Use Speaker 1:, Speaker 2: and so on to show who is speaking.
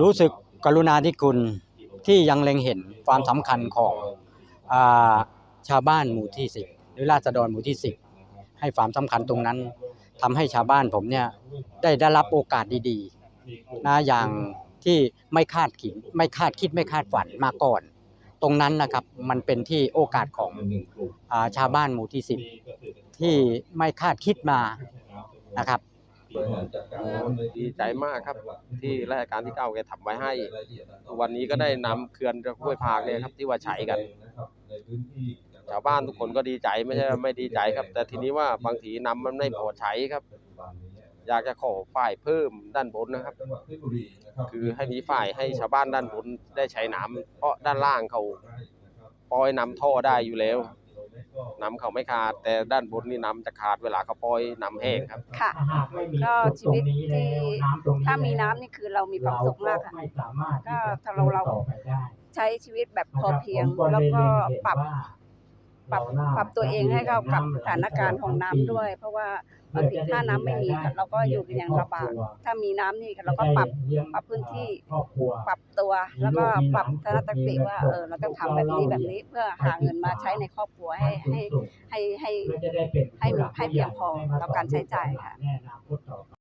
Speaker 1: รู้สึกกรุณาธิคุณที่ยังเล็งเห็นความสำคัญของอาชาวบ้านหมู่ที่สิบหรือราษฎรหมู่ที่สิบให้ความสำคัญตรงนั้นทำให้ชาวบ้านผมเนี่ยได้ได้รับโอกาสดีๆนะอย่างที่ไม่คาดคิดไม่คาดคิดไม่คาดฝันมาก่อน ตรงนั้นนะครับมันเป็นที่โอกาสของอาชาวบ้านหมู่ที่สิบที่ไม่คาดคิดมานะครับ
Speaker 2: ดีใจมากครับ ที่ราชการที่เก้าแกทำไว้ให้ วันนี้ก็ได้นำเขื่อนห้วยพากเนี่ยครับ ที่ว่าใช้กันชาวบ้านทุกคนก็ดีใจไม่ใช่ไม่ดีใจครับ แต่ทีนี้ว่าบางทีน้ำมันไม่พอใช้ครับ อยากจะขอฝ่ายเพิ่มด้านบนนะครับ คือให้มีฝ่ายให้ชาวบ้านด้านบนได้ใช้น้ำเพราะด้านล่างเขาปล่อยน้ำท่อได้อยู่แล้ว น้ำเขาไม่ขาด แต่ด้านบนนี่น้ำจะขาดเวลาเขาปล่อยน้ำแห้งครับ
Speaker 3: ค่ะ ก็ชีวิตที่ถ้ามีน้ำนี่คือเรามีความสุขมากค่ะ ก็ถ้าเราเราใช้ชีวิตแบบพอเพียงแล้วก็ปรับปรับปรับตัวเองให้เข้ากับสถานการณ์ของน้ำด้วย เพราะว่า บางทีถ้าน้ำไม่มีค่ะเราก็อยู่กันอย่างลำบากถ้ามีน้ำนี่เราก็ปรับปรับพื้นที่ปรับตัว แล้วก็ปรับทัศนคติว่าเออเราต้องทำแบบนี้แบบนี้เพื่อหาเงินมาใช้ในครอบครัวให้ให้ให้ให้ให้ให้เพียงพอต่อการใช้จ่ายค่ะ
Speaker 4: แน่อนาคต